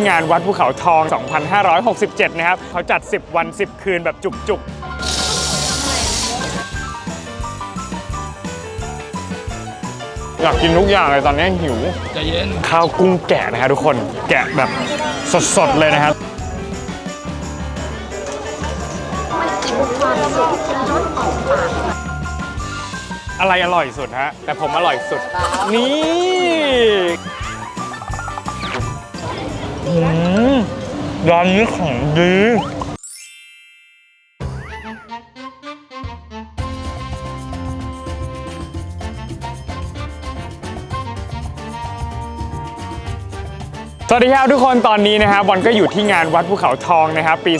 งานวัดภูเขาทอง 2567 นะครับ เขาจัด 10 วัน 10 คืนแบบจุกๆ อยากกินทุกอย่างเลยตอนนี้หิวใจเย็น ข้าวกุ้งแกะนะฮะทุกคน แกะแบบสดๆ เลยนะครับอะไรอร่อยสุดฮะ แต่ผมอร่อยสุด นี่ อืมร้านนี้ของดี สวัสดีครับทุกคนตอนนี้นะครับบอลก็อยู่ที่งานวัดภูเขาทองนะครับปี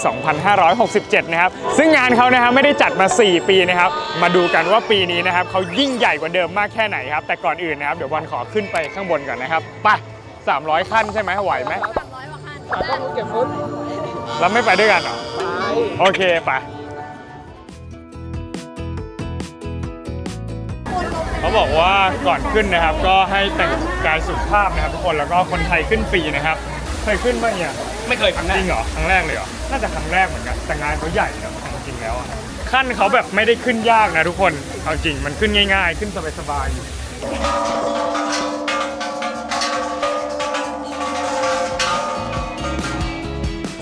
2567 นะครับ ซึ่งงานเขานะครับไม่ได้จัดมา 4 ปีนะครับ มาดูกันว่าปีนี้นะครับเขายิ่งใหญ่กว่าเดิมมากแค่ไหนครับ แต่ก่อนอื่นนะครับเดี๋ยวบอลขอขึ้นไปข้างบนก่อนนะครับไป300 ขั้นใช่ไหมไหวไหม เก็บฟุตเราไม่ไปด้วยกันเหรอโอเคไปเขาบอกว่าก่อนขึ้นนะครับ ก็ให้แต่งกายสุภาพนะครับทุกคนแล้วก็คนไทยขึ้นฟรีนะครับเคยขึ้นบ้างเนี่ยไม่เคยครั้งแรจกริงเหรอครั้งแรกเลยเหรอน่าจะครั้งแรกเหมือนกันแต่งานเขาใหญ่นะจริงๆแล้วอะขั้นเขาแบบไม่ได้ขึ้นยากนะทุกคนเอาจริงมันขึ้นง่าย ๆ ขึ้นสบายๆ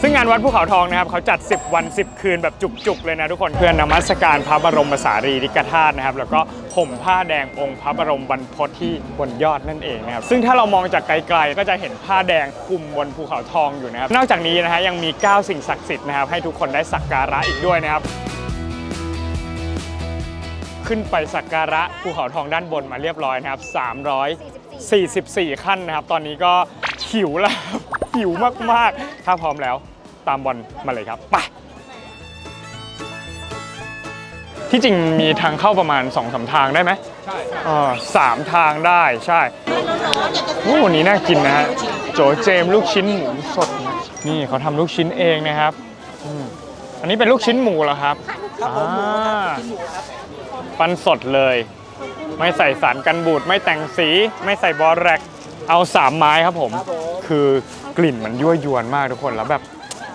ซึ่งงานวัดภูเขาทองนะครับเขาจัด 10 วัน 10 คืนแบบจุกๆเลยนะทุกคนเพื่อนนมัสการพระบรมสารีริกธาตุนะครับแล้วก็ห่มผ้าแดงองค์พระบรมบรรพตที่บนยอดนั่นเองนะครับซึ่งถ้าเรามองจากไกลๆ ก็จะเห็นผ้าแดงคลุมบนภูเขาทองอยู่นะครับนอกจากนี้นะฮะยังมี 9 สิ่งศักดิ์สิทธิ์นะครับให้ทุกคนได้สักการะอีกด้วยนะครับขึ้นไปสักการะภูเขาทองด้านบนมาเรียบร้อยนะครับ 344 ขั้นนะครับ ตอนนี้ก็หิวแล้วหิวมาก ๆ ถ้าพร้อมแล้ว ตามบอลมาเลยครับไปที่จริงมีทางเข้าประมาณ2อสาทางได้ไหมใช่เออสามทางได้ใช่โอ้วันนี้น่ากินนะฮะโจเจมลูกชิ้นหมูสด นี่เขาทำลูกชิ้นเองนะครับอืมอันนี้เป็นลูกชิ้นหมูเหรอครับอ่าปั้นสดเลย ไม่ใส่สารกันบูดไม่แต่งสี ไม่ใส่บอแรกเอาสามไม้ครับผม คือกลิ่นมันยั่วยวนมากทุกคนแล้วแบบ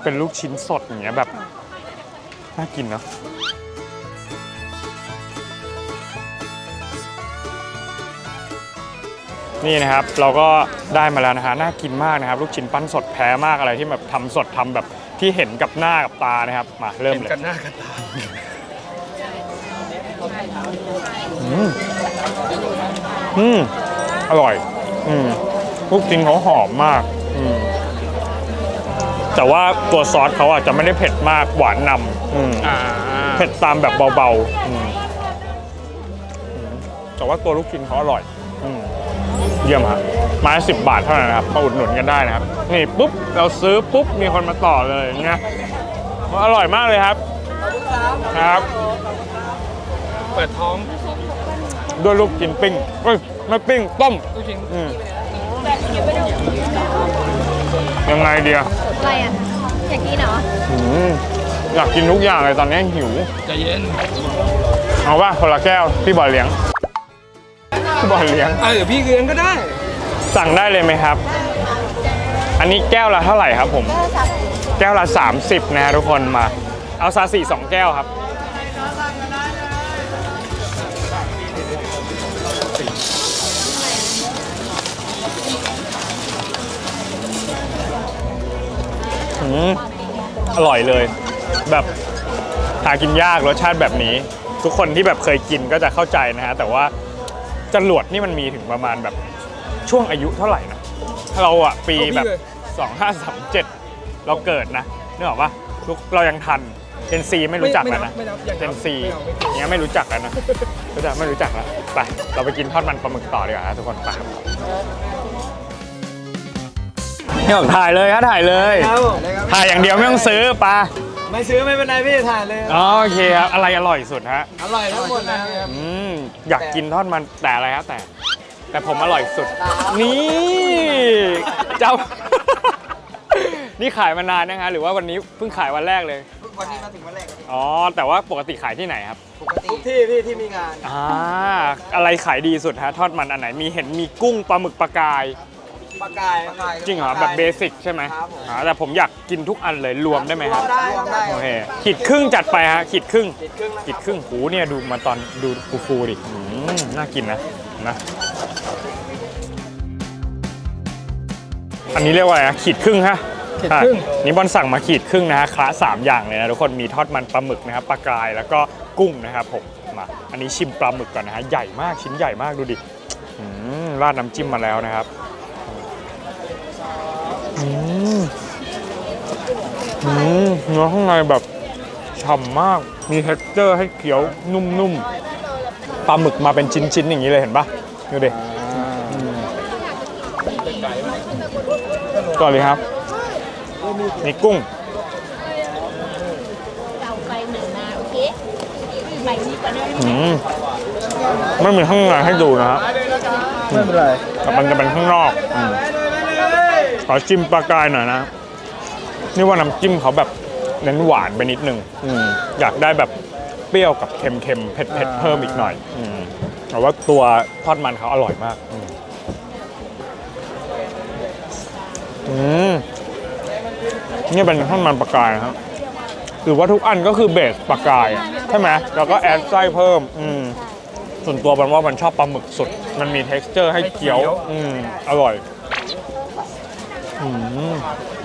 เป็นลูกชิ้นสดอย่างเงี้ยแบบน่ากินเนาะนี่นะครับเราก็ได้มาแล้วนะฮะน่ากินมากนะครับ ลูกชิ้นปั้นสดแพ้มากอะไรที่แบบทำสดทำแบบที่เห็นกับหน้ากับตานะครับมาเริ่มเห็นเลยกันหน้ากันตาอืมอืมอร่อย อืมลูกชิ้นเขาหอมมาก อืม แต่ว่าตัวซอสเขาอาจจะไม่ได้เผ็ดมากหวานนำอืมอ่าเผ็ดตามแบบเบาๆอืมอืมแต่ว่าตัวลูกชิ้นเขาอร่อยอืมเยี่ยมฮะไม้สิบบาทเท่านั้นนะครับมาอุดหนุนกันได้นะครับ นี่ปุ๊บเราซื้อปุ๊บมีคนมาต่อเลยเนี่ยอร่อยมากเลยครับ ครับ เปิดท้องด้วยลูกชิ้นปิ้งเอ้ยไม่ปิ้งต้ม ลูกชิ้นอืม ยังไงเดียอะไรอะ อยากกินเหรออืมอยากกินทุกอย่างเลยตอนนี้หิวใจเย็นเอาว่าคนละแก้วพี่บอลเลี้ยงพี่บอลเลี้ยง อ่าเดี๋ยวพี่เลี้ยงก็ได้ สั่งได้เลยไหมครับ อันนี้แก้วละเท่าไหร่ครับผม แก้วละ 30 นะฮะทุกคนมา เอาซาสี่สองแก้วครับ อืมอร่อยเลย แบบหากินยากรสชาติแบบนี้ ทุกคนที่แบบเคยกินก็จะเข้าใจนะฮะแต่ว่าจรวดนี่มันมีถึงประมาณแบบช่วงอายุเท่าไหร่นะเราอะปีแบบ2537 เราเกิดนะนึกออกปะลูกเรายังทันเจนซีไม่รู้จักแล้วนะไม่นับไม่นับเจนซีไม่เอาไม่เอาเนี้ยไม่รู้จักแล้วนะรู้จักไม่รู้จักแล้วไปเราไปกินทอดมันปลาหมึกต่อดีกว่าครับทุกคนไป นี่บอกถ่ายเลยครับถ่ายเลย ครับผมถ่ายอย่างเดียวไม่ต้องซื้อปลาไม่ซื้อไม่เป็นไรพี่ถ่ายเลย อ๋อโอเคครับอะไรอร่อยสุดฮะอร่อยทั้งหมดนะครับอืมอยากกินทอดมันแต่อะไรครับแต่ แต่ผมอร่อยสุด นี่เจ้า นี่ขายมานานนะฮะหรือว่าวันนี้เพิ่งขายวันแรกเลย วันนี้มาถึงวันแรกอ๋อแต่ว่าปกติขายที่ไหนครับ ปกติทุกที่พี่ที่มีงาน อ่าอะไรขายดีสุดฮะทอดมันอันไหนมีเห็นมีกุ้งปลาหมึกปลากาย ปลากายปลากาย จริงเหรอแบบเบสิกใช่ไหมครับผมอ่าแต่ผมอยากกินทุกอันเลยรวมได้ไหมครับ ได้ได้โอเคขีดครึ่งจัดไปฮะขีดครึ่ง ติดครึ่งนะขีดครึ่งหูเนี่ยดูมาตอนดูฟูฟูๆดิอืมน่ากินนะนะอันนี้เรียกว่าอะไรนะขีดครึ่งฮะขีดครึ่ง อะนี่บอลสั่งมาขีดครึ่งนะฮะคละสามอย่างเลยนะทุกคนมีทอดมันปลาหมึกนะครับปลากรายแล้วก็กุ้งนะครับผมมาอันนี้ชิมปลาหมึกก่อนนะฮะใหญ่มากชิ้นใหญ่มากดูดิอืมราดน้ำจิ้มมาแล้วนะครับ อืมอืมเนื้อข้างในแบบฉ่ำมาก มีเท็กเจอร์ให้เคี้ยวนุ่มๆ ปลาหมึกมาเป็นชิ้นๆ อย่างนี้เลยเห็นปะดูดิอืมก่อนเลยครับ มีกุ้ง เราไปหนึ่งมาโอเคไปนี่ก็ได้อืมไม่มีข้างในให้ดูนะฮะไม่เป็นไรแต่มันจะเป็นข้างนอกอืมข อจิ้มปลากายหน่อยนะ นี่ว่าน้ำจิ้มเขาแบบเน้นหวานไปนิดนึงอืมอยากได้แบบเปรี้ยวกับเค็มๆเผ็ดๆเพิ่มอีกหน่อยอืมแต่ว่าตัวทอดมันเขาอร่อยมากอืมอืมนี่เป็นทอดมันปลากายนะครับหรือว่าทุกอันก็คือเบสปลากายอะใช่ไหมแล้วก็แอดไส้เพิ่ม อืมส่วนตัวมันว่ามันชอบปลาหมึกสุด มันมี t e x t อร์ให้เคี้ยว อืมอร่อย อืม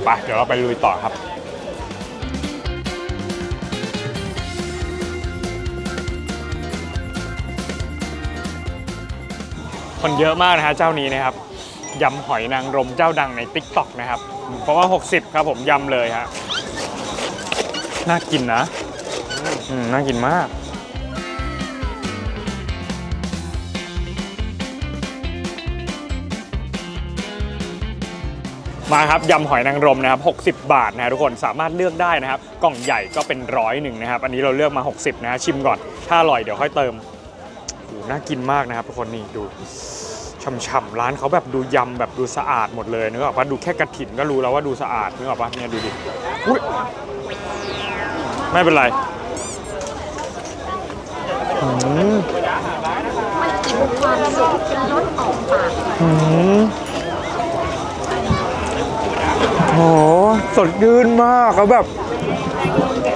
ไปเดี๋ยวเราไปลุยต่อครับคนเยอะมากนะฮะเจ้านี้นะครับยำหอยนางรมเจ้าดังใน t ิ k t o k นะครับ เพราะว่า 60 ครับผมยำเลยฮะน่ากินนะอืมน่ากินมาก มาครับยำหอยนางรมนะครับ60 บาทนะฮะทุกคนสามารถเลือกได้นะครับ กล่องใหญ่ก็เป็นร้อยหนึ่งนะครับ อันนี้เราเลือกมา 60 นะฮะชิมก่อน ถ้าอร่อยเดี๋ยวค่อยเติมโอ้โหน่ากินมากนะครับทุกคนนี่ดูฉ่ำๆร้านเขาแบบดูยำแบบดูสะอาดหมดเลยนึกออกปะดูแค่กระถิ่นก็รู้แล้วว่าดูสะอาดนึกออกปะเนี่ยดูดิอุ๊ยไม่เป็นไรอืมมันกินความสุขรสออกปากอืม โหสดชื่นมากแล้วแบบ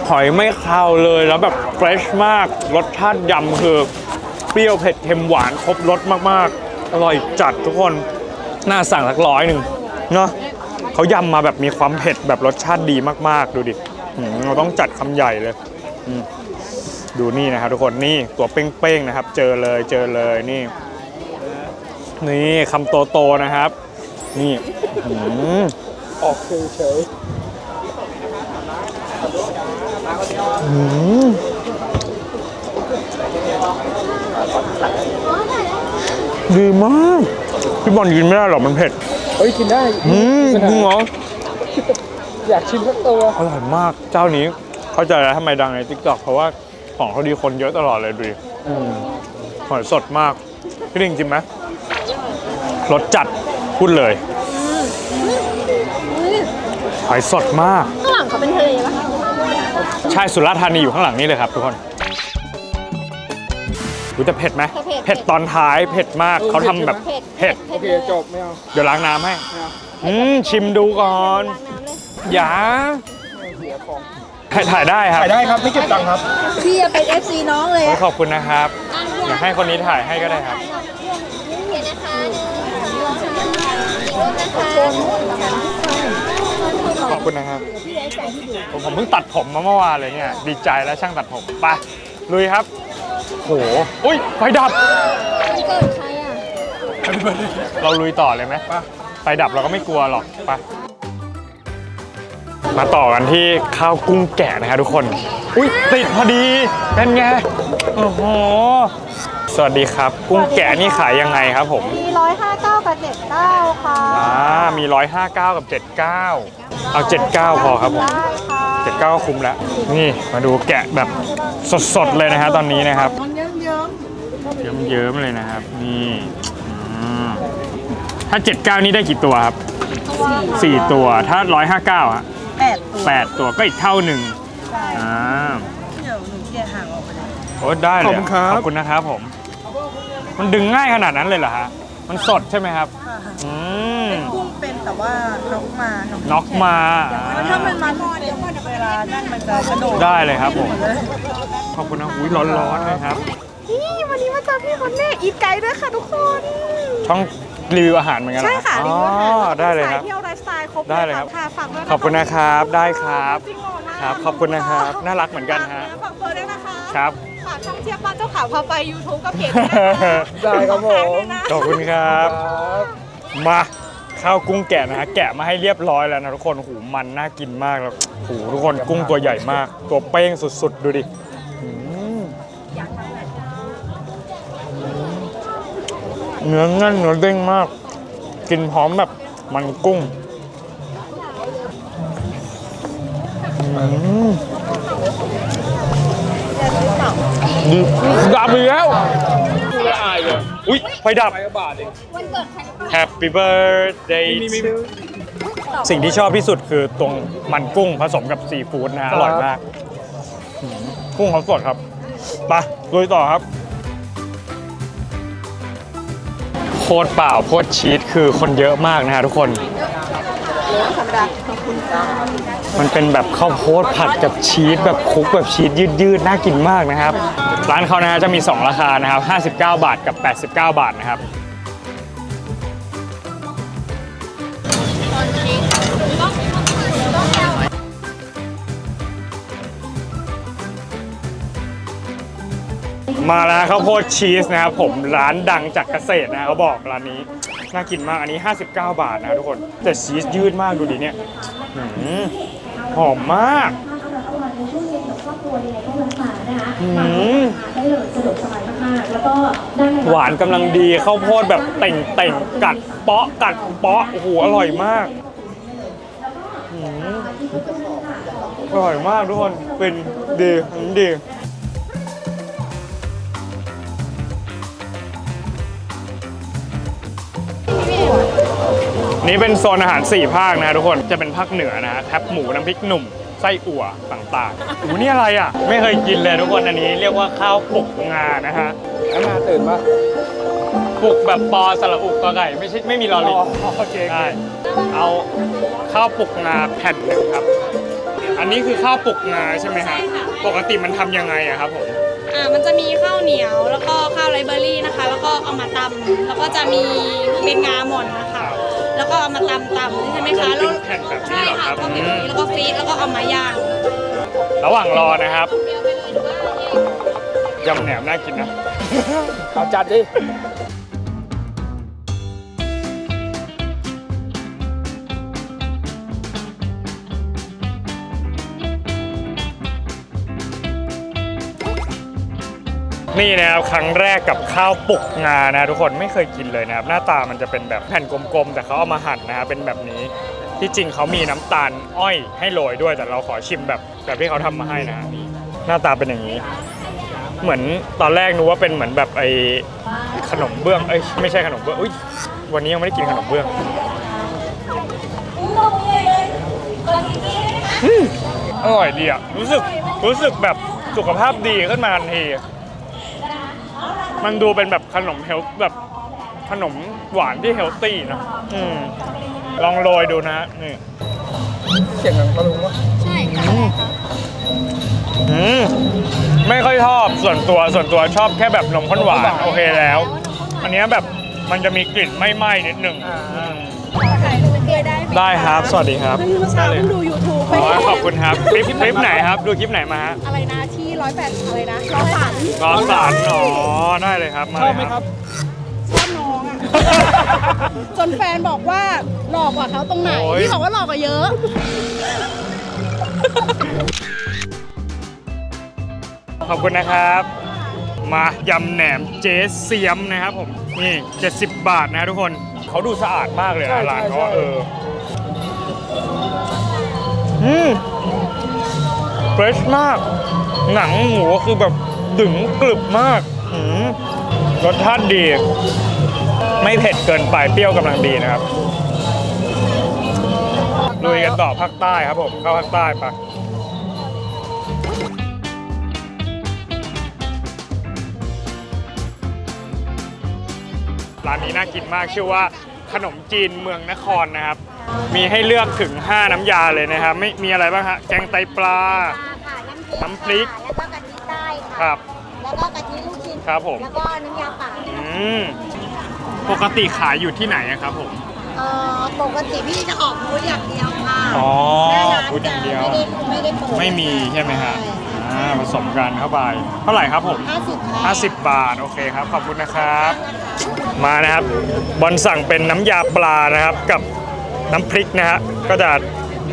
หอยไม่คาวเลยแล้วแบบเฟรชมาก รสชาติยำคือ เปรี้ยวเผ็ดเค็มหวานครบรสมากๆ อร่อยจัดทุกคน น่าสั่งสักร้อยหนึ่งเนาะเขายำมาแบบมีความเผ็ดแบบรสชาติดีมากๆ ดูดิเราต้องจัดคำใหญ่เลย ดูนี่นะครับทุกคนนี่ตัวเป้งๆนะครับ เจอเลยเจอเลยนี่ นี่คำโตๆนะครับ นี่ อื้อหือออกคือเฉยอื้อหือดีมาก พี่บอลกินไม่ได้หรอกมันเผ็ด เฮ้ยกินได้อืมจริงเหรอ อยากชิมสักตัวอร่อยมาก เจ้านี้ เข้าใจแล้วทำไมดังใน t ิ k t o k เพราะว่าของเขาดีคนเยอะตลอดเลยดูดิอืมหอยสดมาก พี่ลิงจริงไหมรสจัด พูดเลย หอยสดมาก ข้างหลังเขาเป็นทะเลปะใช่สุราษฎร์ธานีอยู่ข้างหลังนี่เลยครับทุกคนรู้แต่เผ็ดไหมเผ็ดตอนท้ายเผ็ดมากเขาทำแบบเผ็ดโอเคจบไม่เอาเดี๋ยวล้างน้ำให้ไม่เอาอืมชิมดูก่อนล้างน้ำเลยอย่าถ่ายถ่ายได้ครับถ่ายได้ครับไม่เก็บตังค์ครับพี่จะเป็น FC น้องเลยโอ้อะยขอบคุณนะครับอยากให้คนนี้ถ่ายให้ก็ได้ครับ เห็นนะคะหนึ่งสองนะคะ ขอบคุณนะครับผมผมเพิ่งตัดผมมาเมื่อวานเลยเนี่ยดีใจแล้วช่างตัดผมไปลุยครับโหอุ้ยไฟดับมันเกิดใครอะ เราลุยต่อเลยไหมไฟดับเราก็ไม่กลัวหรอกไปมาต่อกันที่ข้าวกุ้งแกะนะครับทุกคน อุ้ยติดพอดี เป็นไง โอ้โห สวัสดีครับ กุ้งแกะนี่ขายยังไงครับผม มีร้อยห้าเก้ากับเจ็ดเก้าค่ะ อ่ามี 159 กับ 79 เอา79พอครับผมได้ค่ะ79ก็คุ้มแล้วนี่มาดูแกะแบบสดๆเลยนะฮะตอนนี้นะครับเยิ้มๆเยิ้มๆเลยนะครับนี่อืมถ้า 79 นี่ได้กี่ตัวครับ4ตัวถ้า 159ฮะแปดตัว8ตัวก็อีกเท่าหนึ่งใช่อ่าเดี๋ยวหนูแกะห่างออกไปเลยโอ้ได้เลยขอบคุณครับขอบคุณนะครับผม มันดึงง่ายขนาดนั้นเลยเหรอฮะมันสดใช่ไหมครับค่ะอืมกุ้ง เป็นแต่ว่าน็อกมาน็อกมาแล้วถ้ามันมันเวลานั่นมันจะกระโดดได้เลยครับผมเลยขอบคุณนะอุ้ยร้อนๆเลยครับ นี่วันนี้มาเจอพี่คนแน่อีทไกด์ด้วยค่ะทุกคน ช่องรีวิวอาหารเหมือนกันเหรใช่อค่ะอ๋อรีวิวอาหารได้เลยครับสาเที่ยวไลฟ์สไตล์ครบได้เลยครับ ค่ะฝากด้วยนขอบคุณนะครับ ได้ครับ จริงเหรอมากครับขอบคุณนะครับ น่ารักเหมือนกันฮะ ฝากเบอร์ด้วยนะคะครับ ฝากช่องเชียร์ป้าเจ้าขาวพาไป YouTube กับเพจได้ครับผม ขอบคุณครับ มา ข้าวกุ้งแกะนะฮะแกะมาให้เรียบร้อยแล้วนะทุกคนหูมันน่ากินมากแล้วหูทุกคนกุ้งตัวใหญ่มาก ตัวเป้งสุดๆ ดูดิเนื้อแน่นเนื้อเด้งมาก กินพร้อมแบบมันกุ้งดีดับอีกแล้วอุ้ย ไฟดับ Happy birthday to สิ่งที่ชอบที่สุดคือตรงมันกุ้งผสมกับซีฟู้ดนะฮะอร่อยมากอืมกุ้งเขาสดครับไปลุยต่อครับ โคตรเปล่าโคตรชีสคือคนเยอะมากนะฮะทุกคน มันเป็นแบบข้าวโพดผัดกับชีสแบบคลุกแบบชีสยืดๆน่ากินมากนะครับ ร้านเขานะฮะจะมี 2 ราคานะครับ 59 บาทกับ 89 บาทนะครับมาแล้วข้าวโพดชีสนะครับผมร้านดังจากเกษตรนะเขาบอกร้านนี้ น่ากินมากอันนี้ 59 บาทนะทุกคน แต่ชีสยืดมากดูดิเนี่ยหืมหอมมากหืมหวานกำลังดีข้าวโพดแบบเต่งเต่งกัดเปาะกัดเปาะโอ้โหอร่อยมากอร่อยมากทุกคนเป็นดีดี นี่เป็นโซนอาหาร 4 ภาคนะทุกคนจะเป็นภาคเหนือนะฮะแคบหมูน้ำพริกหนุ่มไส้อั่วต่างๆอูนี่อะไรอะ ไม่เคยกินเลยทุกคนอันนี้เรียกว่าข้าวปลุกงานะฮะแล้วมาตื่นปะปลุกแบบปอสระอุกกอไก่ไม่ใช่ไม่มีลอลิงโอเคใช่เอาข้าวปลุกงาแผ่นหนึ่งครับ อันนี้คือข้าวปลุกงาใช่ไหมฮะปกติมันทำยังไงอะครับผมอ่ามันจะมีข้าวเหนียวแล้วก็ข้าวไรเบอรี่นะคะ แล้วก็เอามาตำแล้วก็จะมีเม็ดงาหม่อนนะคะ แล้วก็เอามาตำตำใช่ไหมคะเป็นแผ่นแบบนี้ใช่เหรอคค่ะรับก็เป็นแบบนี้แล้วก็ฟรีซแล้วก็เอามาย่างระหว่างรอนะครับเดียวไปเลยหรือว่ายำแหนมน่ากินนะ เอาจัดดิ นี่นะครับครั้งแรกกับข้าวปุกงานะทุกคนไม่เคยกินเลยนะครับ หน้าตามันจะเป็นแบบแผ่นกลมๆ แต่เขาเอามาหั่นนะครับเป็นแบบนี้ที่จริงเขามีน้ำตาลอ้อยให้โรยด้วยแต่เราขอชิมแบบแบบที่เขาทำมาให้นะฮะนี่หน้าตาเป็นอย่างนี้ เหมือนตอนแรกนึกว่าเป็นเหมือนแบบไอขนมเบื้องเอ้ยไม่ใช่ขนมเบื้องอุ้ยวันนี้ยังไม่ได้กินขนมเบื้องอร่อยดีอะรู้สึกรู้สึกแบบสุขภาพดีขึ้นมาทันที มันดูเป็นแบบขนมเฮลแบบขนมหวานที่เฮลตี้นะอืมลองโรยดูนะนี่เสียงดังตะลุงวะใช่ค่ะอืมไม่ค่อยชอบส่วนตัวส่วนตัวชอบแค่แบบนมข้นหวานโอเคแล้ว อันเนี้ยแบบมันจะมีกลิ่นไม่ไหม้นิดนึงอืมได้ครับ สวัสดีครับเมื่อเช้าเพิ่งดู YouTube ไปอ๋อขอบคุณครับคลิปคลิปไหนครับ ดูคลิปไหนมาฮะ อะไรนะที่ ร้อยแปดอะไรนะร้อยสามรอสารอ๋อได้เลยครับมาชเลอบไหมครับ ชอบน้องอะ จนแฟนบอกว่าหลอกกว่าเขาตรงไหนโอ้ย พี่บอกว่าหลอกกว่าเยอะ ขอบคุณนะครับ มายำแหนมเจ๊เสียมนะครับผม นี่ 70 บาทนะทุกคนเขาดูสะอาดมากเลยใช่นะร้านเขาใช่ เอออืม รชมาก หนังหมูคือแบบดึงกรึบมากรสชาติดี ไม่เผ็ดเกินไปเปรี้ยวกำลังดีนะครับลุยกันต่อภาคใต้ครับผม เข้าภาคใต้ปะร้านนี้น่ากินมากชื่อว่าขนมจีนเมืองนครนะครับ มีให้เลือกถึง 5 น้ำยาเลยนะครับ ไม่มีอะไรบ้างฮะ แกงไตปลา น้ำพริกแล้วก็กะทิใต้คค่ะรับ แล้วก็กะทิลูกชิ้นครับผม แล้วก็น้ำยาป่าอืมปกติขายอยู่ที่ไหนอะครับผม เอ่อปกติพี่จะออกบูธอย่างเดียวค่ะอ๋อหน้าร้านบูธอย่างเดียว จะไม่ได้ไม่ได้เปิดไม่มีใช่ไหมฮะอ่าผสมกันเข้าไป เท่าไหร่ครับผม ห้าสิบ50 บาท โอเคครับ ขอบคุณนะครับ มานะครับ บอลสั่งเป็นน้ำยาปลานะครับ กับน้ำพริกนะฮะ ก็จะ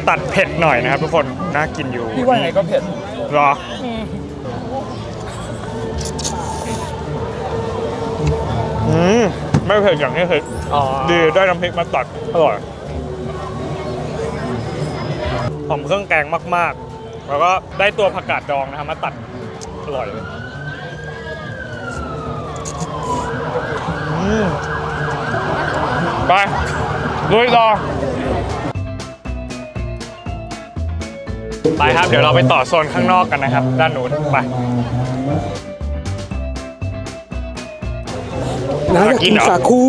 ตัดเผ็ดหน่อยนะครับทุกคน น่ากินอยู่พี่ว่าไงก็เผ็ดเหรออืมไม่เผ็ดอย่างที่คิดอ๋อดีได้น้ำพริกมาตัดอร่อยหอมเครื่องแกงมาก ๆ แล้วก็ได้ตัวผักกาดดองนะครับมาตัดอร่อยเลยอืมไปลุยต่อ ไปครับ เดี๋ยวเราไปต่อโซนข้างนอกกันนะครับ ด้านนู้นไปนะอยากกินเหรอสาคู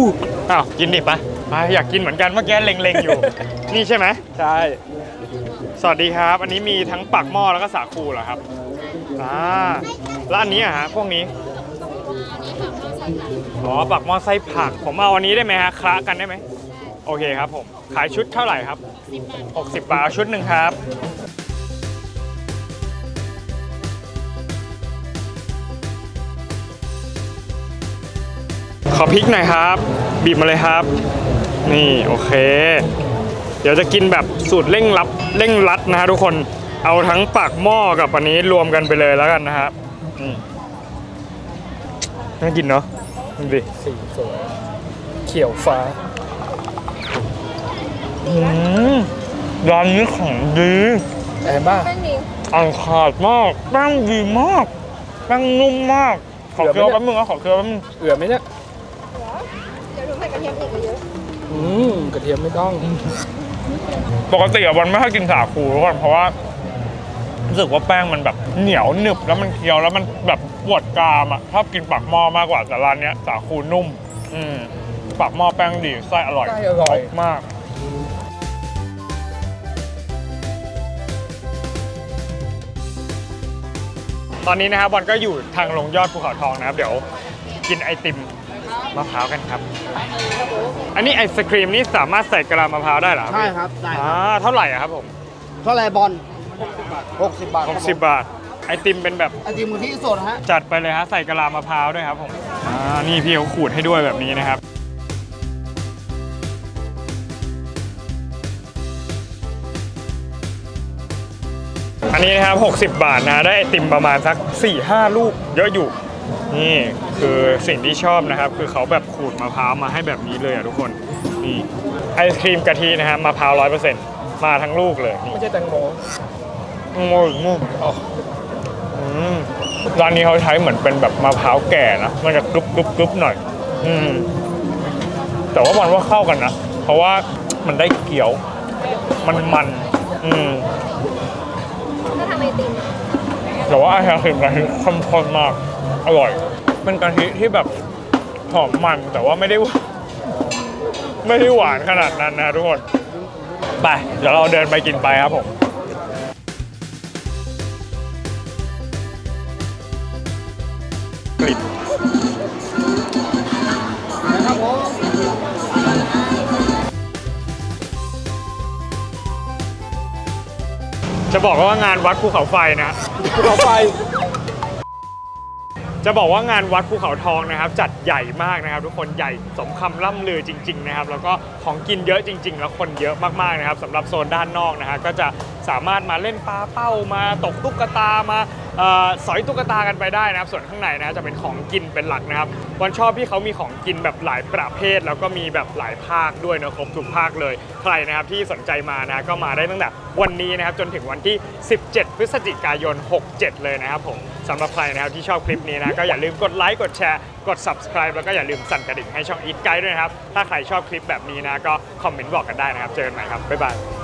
อ้าวกินดิไปไปอยากกินเหมือนกันเมื่อกี้เล็งๆอยู่ นี่ใช่ไหมใช่ สวัสดีครับ อันนี้มีทั้งปักหม้อแล้วก็สาคูเหรอครับอ่าแล้วอันนี้อะฮะพวกนี้อ๋อปักหม้อไส้ผัก ผมเอาอันนี้ได้ไหมฮะคละกันได้ไหมโอเคครับผม ขายชุดเท่าไหร่ครับ 60 บาทเอาชุดหนึ่งครับ ขอพริกหน่อยครับ บีบมาเลยครับ นี่โอเค เดี๋ยวจะกินแบบสูตรเร่งรับเร่งรัดนะฮะทุกคนเอาทั้งปากหม้อกับอันนี้รวมกันไปเลยแล้วกันนะครับนี่น่ากินเนาะดูดิสีสวยเขียวฟ้าอืมร้านนี้ของดีแอนบ้าอังขาดมากแป้งดีมากแป้งนุ่มมาก ขอเคี้ยวแป๊บนึงนะขอเคี้ยวแป๊บนึงเอือไหมเนี่ย อืมกระเทียมไม่ต้อง ปกติอะวันไม่ค่อยกินสาคูทุกคนเพราะว่ารู้สึกว่าแป้งมันแบบเหนียวหนึบแล้วมันเคี้ยวแล้วมันแบบปวดกรามอะชอบกินปักหม้อมากกว่าแต่ร้านเนี้ยสาคูนุ่ม อืมปักหม้อแป้งดีไส้อร่อยไส้อร่อย มาก ตอนนี้นะครับบอลก็อยู่ทางลงยอดภูเขาทองนะครับ เดี๋ยวกินไอติม มะพร้าวกันครับ อันนี้ไอศครีมนี่สามารถใส่กะลามะพร้าวได้เหรอครับใช่ครับได้คอ่ารับเท่าไหร่อะครับผมเท่าไหรบอล60 บาทครับผม60บาท ไอติมเป็นแบบไอติมกะทิสดฮะ จัดไปเลยฮะใส่กะลามะพร้าวด้วยครับผมอ่านี่พี่เขาขูดให้ด้วยแบบนี้นะครับ อันนี้นะครับ 60 บาทนะได้ไอติมประมาณสัก 4-5 ลูกเยอะอยู่ นี่คือสิ่งที่ชอบนะครับ คือเขาแบบขูดมะพร้าวมาให้แบบนี้เลยอะทุกคนนี่ไอศครีมกะทินะฮะมะพร้าวร้อยเปอร์เซ็นต์มาทั้งลูกเลยนี่ไม่ใช่แตงโมงงงงอ๋ออืมร้านนี้เขาใช้เหมือนเป็นแบบมะพร้าวแก่นะมันจะกรุบกรุบกรุบหน่อย อืมแต่ว่ามันว่าเข้ากันนะเพราะว่ามันได้เกี๊ยว มันมัน อืมแต่ว่าไอศครีมกะทิเข้มข้นมาก อร่อย เป็นกะทิที่แบบหอมมันแต่ว่าไม่ได้หวานไม่ได้หวานขนาดนั้นนะทุกคน ไป เดี๋ยวเราเดินไปกินไปครับผมกลิ่นจะบอกว่างานวัดภูเขาไฟนะ ภูเขาไฟ จะบอกว่างานวัดภูเขาทองนะครับ จัดใหญ่มากนะครับ ทุกคนใหญ่สมคำล่ำลือจริง ๆ นะครับ แล้วก็ของกินเยอะจริง ๆ แล้วคนเยอะมากๆนะครับสำหรับโซนด้านนอกนะฮะก็จะ สามารถมาเล่นปลาเป้ามาตกตุ๊กตามาออสอยตุ๊กตากันไปได้นะครับ ส่วนข้างในนะจะเป็นของกินเป็นหลักนะครับวันชอบที่เขามีของกินแบบหลายประเภท แล้วก็มีแบบหลายภาคด้วยนะครบทุกภาคเลยใครนะครับที่สนใจมานะก็มาได้ตั้งแต่วันนี้นะครับจนถึงวันที่ 17 พฤศจิกายน 67 เลยนะครับผมสำหรับใครนะครับที่ชอบคลิปนี้นะก็อย่าลืมกดไลค์กดแชร์กด subscribe แล้วก็อย่าลืมสั่นกระดิ่งให้ช่อง Eat Guide ด้วยนะครับถ้าใครชอบคลิปแบบนี้นะก็คอมเมนต์บอกกันได้นะครับ เจอกันใหม่ครับบ๊ายบาย